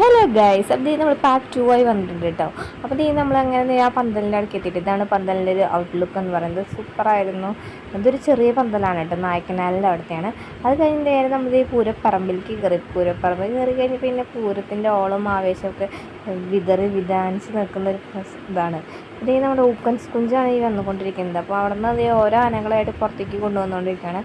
Hello guys അപ്പോൾ നമ്മൾ part two ആയി വന്നിട്ടുണ്ട് കേട്ടോ അപ്പോൾ ഇത് നമ്മൾ അങ്ങനെ ആ പന്തലിന്റെ അടുക്ക് എത്തിയിട്ട് ഇതാണ് പന്തലിന്റെ ഒരു ഔട്ട്ലുക്ക് എന്ന് പറയുന്നത്. സൂപ്പറായിരുന്നു ഇതൊരു ചെറിയ പന്തലാണ് കേട്ടോ നായക്കനാലിന്റെ അവിടുത്തെയാണ്. അത് കഴിഞ്ഞ് നേരെ നമ്മൾ ഈ പൂരപ്പറമ്പിലേക്ക് കയറി പൂരപ്പറമ്പിൽ കയറി കഴിഞ്ഞ് പിന്നെ പൂരത്തിന്റെ ഓളം ആവേശമൊക്കെ വിതറി വിധാനിച്ച് നിൽക്കുന്ന ഒരു ഇതാണ്. ഇത് നമ്മുടെ ഊക്കൻസ് സ്കുഞ്ചാണ് ഈ വന്നുകൊണ്ടിരിക്കുന്നത്. അപ്പോൾ അവിടെ നിന്ന് അതേ ഓരോ ആനകളായിട്ട് പുറത്തേക്ക് കൊണ്ടുവന്നുകൊണ്ടിരിക്കുകയാണ്.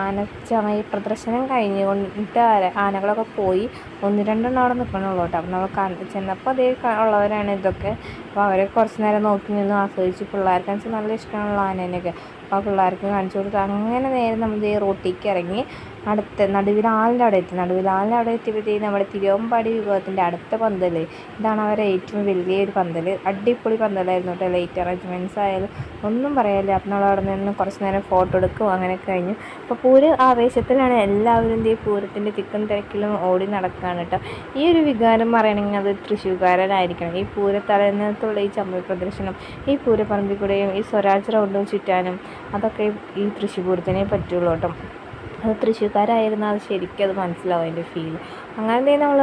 ആനച്ചമയ പ്രദർശനം കഴിഞ്ഞ് കൊണ്ടിട്ട് ആനകളൊക്കെ പോയി. ഒന്ന് രണ്ടെണ്ണം അവിടെ നിൽക്കണുള്ളൂ കേട്ടോ. അപ്പോൾ നമ്മൾ ചെന്നപ്പോൾ അതേ ഉള്ളവരാണ് ഇതൊക്കെ. അപ്പോൾ അവരെ കുറച്ച് നേരം നോക്കി നിന്ന് ആസ്വദിച്ച് പിള്ളേർക്ക് നല്ല ഇഷ്ടമാണുള്ള ആനേനെയൊക്കെ. അപ്പോൾ പിള്ളേർക്ക് കാണിച്ചു കൊടുത്ത് അങ്ങനെ നേരെ നമ്മൾ ഈ റോട്ടിലേക്ക് ഇറങ്ങി. അടുത്ത നടുവിലാലിന്റെ അവിടെ എത്തി. നടുവിലാലിന്റെ അവിടെ എത്തിയപ്പോഴത്തേക്കും നമ്മുടെ തിരുവമ്പാടി വിഭവത്തിന്റെ അടുത്ത പന്തൽ ഇതാണ് അവരെ ഏറ്റവും വലിയൊരു പന്തൽ അടിപൊളി പന്തലായിരുന്നു കേട്ടോ ലൈറ്റ് അറേഞ്ച്മെന്റ്സ് ആയാലും. ഒന്നും പറയാനില്ല. അപ്പം നമ്മൾ അവിടെ നിന്ന് കുറച്ച് നേരം ഫോട്ടോ എടുക്കും. അങ്ങനെ കഴിഞ്ഞു. അപ്പോൾ പൂര ആവേശത്തിലാണ് എല്ലാവരും ഈ പൂരത്തിന്റെ തിക്കും തിരക്കിലും ഓടി നടക്കുകയാണ് കേട്ടോ. ഈ ഒരു വികാരം പറയണമെങ്കിൽ അത് തൃശ്ശൂർക്കാരനായിരിക്കണം. ഈ പൂരത്തലേന്നത്തുള്ള ഈ ചമ്മൽ പ്രദർശനം ഈ പൂരപ്പറമ്പിൽ കൂടെയും ഈ സ്വരാജ് റൗണ്ടും ചുറ്റാനും അതൊക്കെ ഈ തൃശ്ശൂർ പൂരത്തിനെ പറ്റുള്ളൂ കേട്ടോ. അത് തൃശ്ശൂർക്കാരായിരുന്നാൽ അത് ശരിക്കും അത് മനസ്സിലാവും അതിന്റെ ഫീൽ അങ്ങനെ നമ്മൾ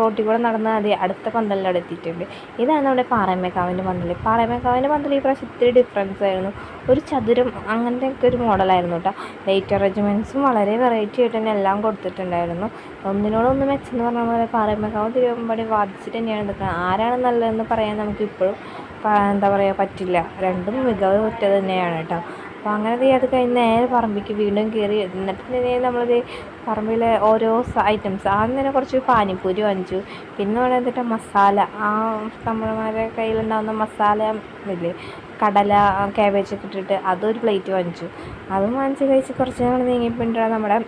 റോട്ടിൽ കൂടെ നടന്നാൽ മതി. അടുത്ത പന്തലിന്റെ അവിടെ എത്തിയിട്ടുണ്ട്. ഇതാണ് നമ്മുടെ പാറമേക്കാവിന്റെ പന്തൽ. പാറമേക്കാവിന്റെ പന്തൽ ഈ പ്രാവശ്യം ഇത്തിരി ഡിഫറൻസ് ആയിരുന്നു. ഒരു ചതുരം അങ്ങനത്തെ ഒക്കെ ഒരു മോഡലായിരുന്നു കേട്ടോ. ലൈറ്റ് അറേഞ്ച്മെന്റ്സും വളരെ വെറൈറ്റി ആയിട്ട് തന്നെ എല്ലാം കൊടുത്തിട്ടുണ്ടായിരുന്നു. ഒന്നിനോടൊന്ന് മെച്ചെന്ന് പറഞ്ഞ പോലെ പാറമേക്കാവ് തിരുവമ്പാടി വാദിച്ചിട്ട് തന്നെയാണ് എടുക്കുന്നത് ആരാണ് നല്ലതെന്ന് പറയാൻ നമുക്കിപ്പോഴും എന്താ പറയുക പറ്റില്ല. രണ്ടും മികവ് ഒറ്റ തന്നെയാണ് കേട്ടോ. അപ്പോൾ അങ്ങനെ അത് കഴിഞ്ഞ് നേരെ പറമ്പിലേക്ക് വീണ്ടും കയറി എന്നിട്ട് നമ്മളത് പറമ്പിലെ ഓരോ ഐറ്റംസ്. ആദ്യം തന്നെ കുറച്ച് പാനിപ്പൂരി വാങ്ങിച്ചു. പിന്നെ വേണം എന്നിട്ട് മസാല. ആ തമിഴന്മാരുടെ കയ്യിലുണ്ടാകുന്ന മസാല ഇല്ലേ? കടല ക്യാബേജ് ഒക്കെ ഇട്ടിട്ട് അതൊരു പ്ലേറ്റ് വാങ്ങിച്ചു. അതും വാങ്ങിച്ച് കഴിച്ച് കുറച്ച് നമ്മൾ നീങ്ങിയപ്പോഴാണ് നമ്മുടെ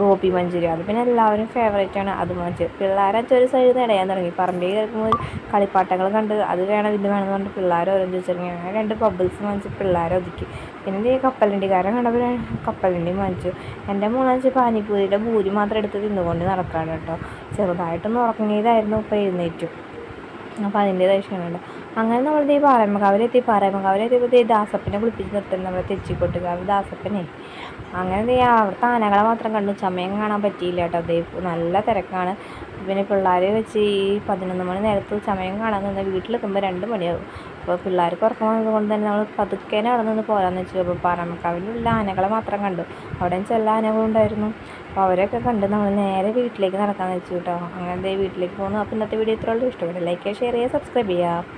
ഗോപി മഞ്ചൂരി അത് പിന്നെ എല്ലാവരും ഫേവറേറ്റ് ആണ്. അത് മഞ്ചു പിള്ളേരെ ഒരു സൈഡിൽ നിന്ന് ഇടയാൻ തുടങ്ങി. പറമ്പിൽ കേൾക്കുമ്പോൾ കളിപ്പാട്ടങ്ങൾ കണ്ട് അത് വേണം ഇത് വേണമെന്ന് പറഞ്ഞിട്ട് പിള്ളേർ ഓരോ ചോദിച്ചിറങ്ങി. അങ്ങനെ രണ്ട് ബബിൾസ് വാങ്ങിച്ച് പിള്ളേരെ ഒതുക്കി. പിന്നെ ഈ കപ്പലണ്ടിക്കാരൻ കണ്ടപ്പോൾ കപ്പലണ്ടി മഞ്ചു എന്റെ മൂന്നാഴ്ച പാനിപ്പൂരിയുടെ ഭൂരി മാത്രം എടുത്ത് തിന്നുകൊണ്ട് നടക്കാണ് കേട്ടോ. ചെറുതായിട്ടൊന്ന് ഉറങ്ങിയതായിരുന്നു ഇപ്പോൾ എഴുന്നേറ്റു. അപ്പോൾ അതിന്റേതായ ക്ഷീണമുണ്ട്. അങ്ങനെ നമ്മൾ ഈ പാറമക്കാവിലെത്തി പാറമക്കാവിലെത്തിയപ്പോൾ ഈ ദാസപ്പനെ കുളിപ്പിച്ച് നിർത്തുന്നത് നമ്മൾ തെച്ചിക്കൊട്ടുകാവ് ദാസപ്പനെ. അങ്ങനെ അവിടുത്തെ ആനകളെ മാത്രം കണ്ടു. ചമയം കാണാൻ പറ്റിയില്ല കേട്ടോ. അതേ നല്ല തിരക്കാണ്. പിന്നെ പിള്ളേരെ വെച്ച് ഈ പതിനൊന്ന് മണി നേരത്ത് ചമയം കാണാൻ നിന്ന് വീട്ടിലെത്തുമ്പോൾ രണ്ട് മണിയാവും. അപ്പോൾ പിള്ളേർക്ക് ഉറക്കം വന്നതുകൊണ്ട് തന്നെ നമ്മൾ പതുക്കെ അവിടെ നിന്ന് പോരാന്ന് വെച്ചു. അപ്പോൾ പാറമക്കാവിലുള്ള ആനകളെ മാത്രം കണ്ടു. അവിടെ ചെല്ല ആനകളുണ്ടായിരുന്നു അപ്പോൾ അവരൊക്കെ കണ്ട് നമ്മൾ നേരെ വീട്ടിലേക്ക് നടക്കാമെന്ന് വെച്ചു കേട്ടോ. അങ്ങനെ വീട്ടിലേക്ക് പോകുന്നു അപ്പോൾ ഇന്നത്തെ വീഡിയോ ഇത്രയുള്ളൂ ഇഷ്ടപ്പെട്ട ലൈക്ക് ഷെയർ ചെയ്യുക സബ്സ്ക്രൈബ് ചെയ്യുക